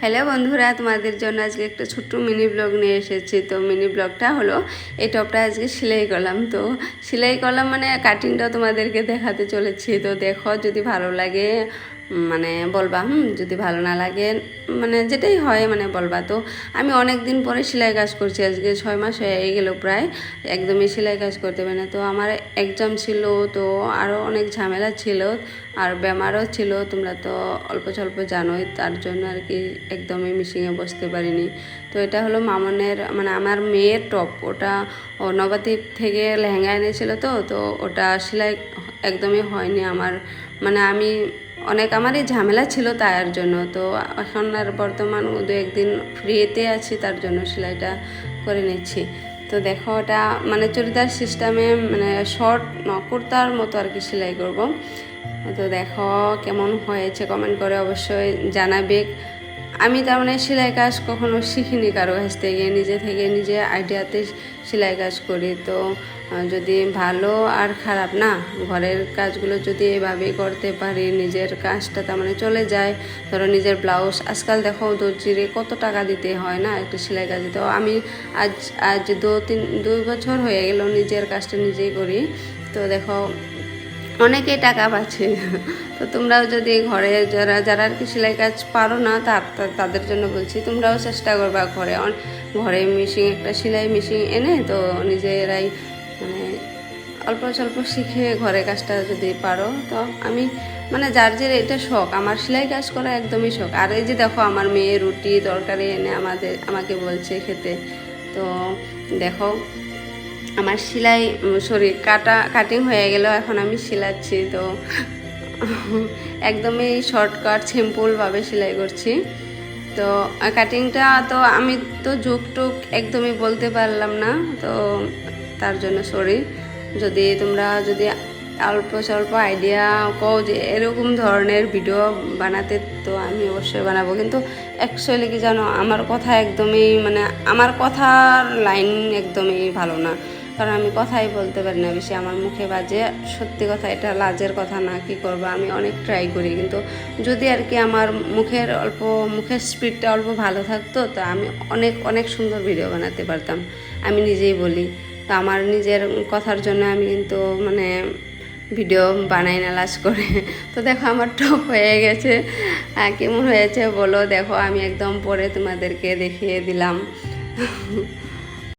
Hello বন্ধুরা, তোমাদের জন্য আজকে একটা ছোট্ট মিনি ব্লগ নিয়ে এসেছি। তো মিনি ব্লগটা হলো, এই টপটা আজকে সেলাই করলাম তো সেলাই করলাম মানে কাটিংটাও তোমাদেরকে দেখাতে চলেছি। তো দেখো, যদি ভালো লাগে মানে বলবা, হুম, যদি ভালো না লাগে মানে যেটাই হয় মানে বলবা তো। আমি অনেক দিন পরে সেলাই কাজ করছি, আজকে ছয় মাস হয়ে গেল প্রায়, একদমই সেলাই কাজ করতে পারি না। তো আমার এক্সাম ছিল, তো আরও অনেক ঝামেলা ছিল, আর বেমারও ছিল, তোমরা তো অল্প স্বল্প জানোই, তার জন্য আর কি একদমই মিশিংয়ে বসতে পারিনি। তো এটা হলো মামনের মানে আমার মেয়ের টপ ওটা নবদ্বীপ থেকে লেহেঙ্গা এনেছিল তো তো ওটা সেলাই একদমই হয়নি আমার। মানে আমি অনেক আমারই ঝামেলা ছিল তার জন্য। তো এখন আর বর্তমান দু একদিন ফ্রিতে আছি, তার জন্য সেলাইটা করে নিচ্ছি। তো দেখো ওটা মানে চুড়িদার সিস্টেমে মানে শর্ট কুর্তার মতো আর কি সেলাই করব। তো দেখো কেমন হয়েছে কমেন্ট করে অবশ্যই জানাবে। আমি তার মানে সেলাই কাজ কখনো শিখিনি কারও কাছ থেকে, নিজে থেকে নিজে আইডিয়াতে সেলাই কাজ করি। তো যদি ভালো আর খারাপ না, ঘরের কাজগুলো যদি এভাবেই করতে পারি, নিজের কাজটা তার মানে চলে যায়। ধরো নিজের ব্লাউজ আজকাল দেখো দর্জিরে কত টাকা দিতে হয় না একটা সেলাই কাজে তো আমি আজ আজ দু তিন, দুই বছর হয়ে গেল নিজের কাজটা নিজেই করি। তো দেখো অনেকেই টাকা পাচ্ছে তো তোমরাও যদি ঘরে যারা যারা আর কি সেলাই কাজ পারো না, তার তাদের জন্য বলছি, তোমরাও চেষ্টা করবা ঘরে। ঘরে মেশিন একটা সেলাই মেশিন এনে তো নিজেরাই মানে অল্প স্বল্প শিখে ঘরে কাজটা যদি পারো, তো আমি মানে যার যে এটা শখ, আমার সেলাই কাজ করা একদমই শখ। আর এই যে দেখো, আমার মেয়ে রুটি তরকারি এনে আমাদের, আমাকে বলছে খেতে। তো দেখো আমার সেলাই সরি কাটা কাটিং হয়ে গেল এখন আমি সেলাচ্ছি, তো একদমই শর্টকাট সিম্পলভাবে সেলাই করছি। তো কাটিংটা তো আমি তো টুক একদমই বলতে পারলাম না, তো তার জন্য সরি যদি তোমরা যদি অল্প স্বল্প আইডিয়া কও যে এরকম ধরনের ভিডিও বানাতে, তো আমি অবশ্যই বানাবো। কিন্তু অ্যাকচুয়ালি কি জানো, আমার কথা একদমই মানে আমার কথার লাইন একদমই ভালো না। কারণ আমি কথাই বলতে পারি না বেশি। আমার মুখে বাজে। সত্যি কথা, এটা লাজের কথা না, কি করব? আমি অনেক ট্রাই করি, কিন্তু যদি আর কি আমার মুখের অল্প, মুখের স্পিডটা অল্প ভালো থাকতো, তো আমি অনেক অনেক সুন্দর ভিডিও বানাতে পারতাম। আমি নিজেই বলি। তো আমার নিজের কথার জন্য আমি কিন্তু মানে ভিডিও বানাই না লাজ করে। তো দেখো, আমার টপ হয়ে গেছে। কেমন হয়েছে বলো? দেখো, আমি একদম পরে তোমাদেরকে দেখিয়ে দিলাম।